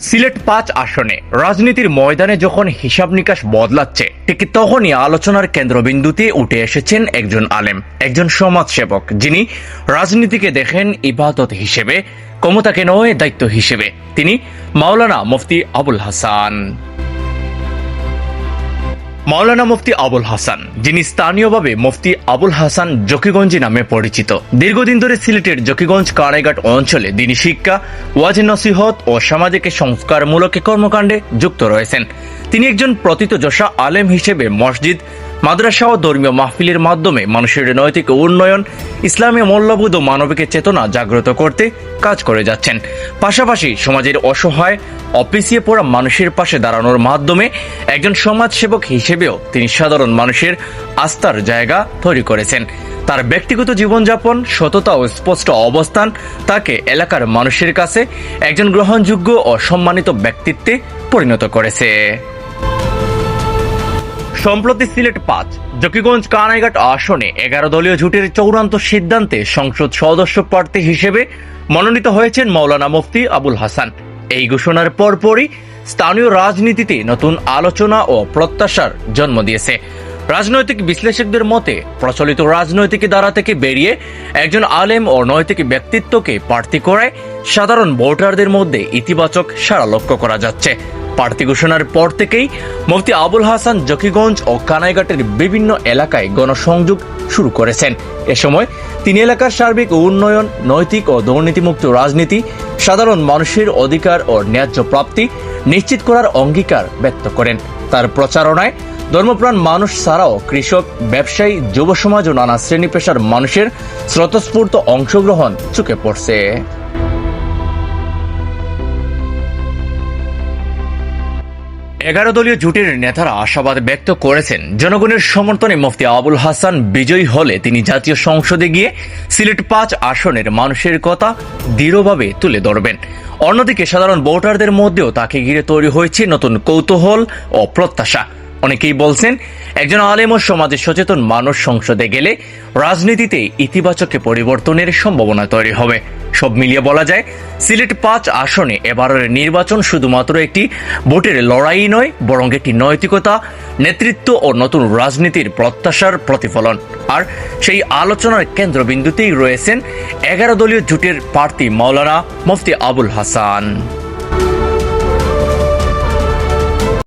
সিলেট পাঁচ আসনে রাজনীতির ময়দানে যখন হিসাব নিকাশ বদলাচ্ছে, ঠিক তখনই আলোচনার কেন্দ্রবিন্দুতে উঠে এসেছেন একজন আলেম, একজন সমাজসেবক, যিনি রাজনীতিকে দেখেন ইবাদত হিসেবে, ক্ষমতাকে নয়, দায়িত্ব হিসেবে। তিনি মাওলানা মুফতি আবুল হাসান। মাওলানা মুফতি আবুল হাসান, যিনি স্থানীয়ভাবে মুফতি আবুল হাসান জকিগঞ্জি নামে পরিচিত। দীর্ঘদিন ধরে সিলেটের জকিগঞ্জ কারাইঘাট অঞ্চলে তিনি শিক্ষা, ওয়াজ নসিহত ও সামাজিক সংস্কারমূলক কর্মকাণ্ডে যুক্ত রয়েছেন। তিনি একজন প্রতীতযশা আলেম হিসেবে মসজিদ মাদ্রাসা ও ধর্মীয় মাহফিলের মাধ্যমে মানুষের নৈতিক উন্নয়ন, ইসলামী মূল্যবোধ ও মানবিক চেতনা জাগ্রত করতে কাজ করে যাচ্ছেন। পাশাপাশি সমাজের অসহায়, অপিছিয়ে পড়া মানুষের পাশে দাঁড়ানোর মাধ্যমে একজন সমাজসেবক হিসেবেও তিনি সাধারণ মানুষের আস্থার জায়গা তৈরি করেছেন। তার ব্যক্তিগত জীবনযাপন, সততা ও স্পষ্ট অবস্থান তাকে এলাকার মানুষের কাছে একজন গ্রহণযোগ্য ও সম্মানিত ব্যক্তিত্বে পরিণত করেছে। সম্প্রতি সিলেট পাঁচ, জকিগঞ্জ কানাইঘাট আসনে এগারো দলীয় জোটের চূড়ান্ত সিদ্ধান্তে সংসদ সদস্য প্রার্থী হিসেবে মনোনীত হয়েছেন মৌলানা মুফতি আবুল হাসান। এই ঘোষণার পরপরই স্থানীয় রাজনীতিতে নতুন আলোচনা ও প্রত্যাশার জন্ম দিয়েছে। রাজনৈতিক বিশ্লেষকদের মতে, প্রচলিত রাজনৈতিক ধারা থেকে বেরিয়ে একজন আলেম ও নৈতিক ব্যক্তিত্বকে প্রার্থী করায় সাধারণ ভোটারদের মধ্যে ইতিবাচক সাড়া লক্ষ্য করা যাচ্ছে। প্রার্থী ঘোষণার পর থেকেই মুফতি আবুল হাসান, জকিগঞ্জ ও কানাইঘাটের বিভিন্ন এলাকায় গণসংযোগ শুরু করেছেন। এ সময় তিনি এলাকার সার্বিক উন্নয়ন, নৈতিক ও দুর্নীতিমুক্ত রাজনীতি, সাধারণ মানুষের অধিকার ও ন্যায্য প্রাপ্তি নিশ্চিত করার অঙ্গীকার ব্যক্ত করেন। তার প্রচারণায় ধর্মপ্রাণ মানুষ ছাড়াও কৃষক, ব্যবসায়ী, যুব সমাজ ও নানা শ্রেণি পেশার মানুষের স্বতঃস্ফূর্ত অংশগ্রহণ চুকে পড়ছে। এগারো দলীয় জোটের নেতারা আশাবাদ ব্যক্ত করেছেন। জনগণের সমর্থনে মুফতি আবুল হাসান বিজয়ী হলে তিনি জাতীয় সংসদে গিয়ে সিলেট পাঁচ আসনের মানুষের কথা দৃঢ়ভাবে তুলে ধরবেন। অন্যদিকে সাধারণ ভোটারদের মধ্যেও তাকে ঘিরে তৈরি হয়েছে নতুন কৌতূহল ও প্রত্যাশা। অনেকেই বলছেন, একজন আলেম ও সমাজে সচেতন মানুষ সংসদে গেলে রাজনীতিতে ইতিবাচক পরিবর্তনের সম্ভাবনা তৈরি হবে। সব মিলিয়ে বলা যায়, সিলেট পাঁচ আসনে এবারের নির্বাচন শুধুমাত্র একটি ভোটের লড়াই নয়, বরং একটি নৈতিকতা, নেতৃত্ব ও নতুন রাজনীতির প্রত্যাশার প্রতিফলন। আর সেই আলোচনার কেন্দ্রবিন্দুতেই রয়েছেন এগারো দলীয় জোটের প্রার্থী মাওলানা মুফতি আবুল হাসান।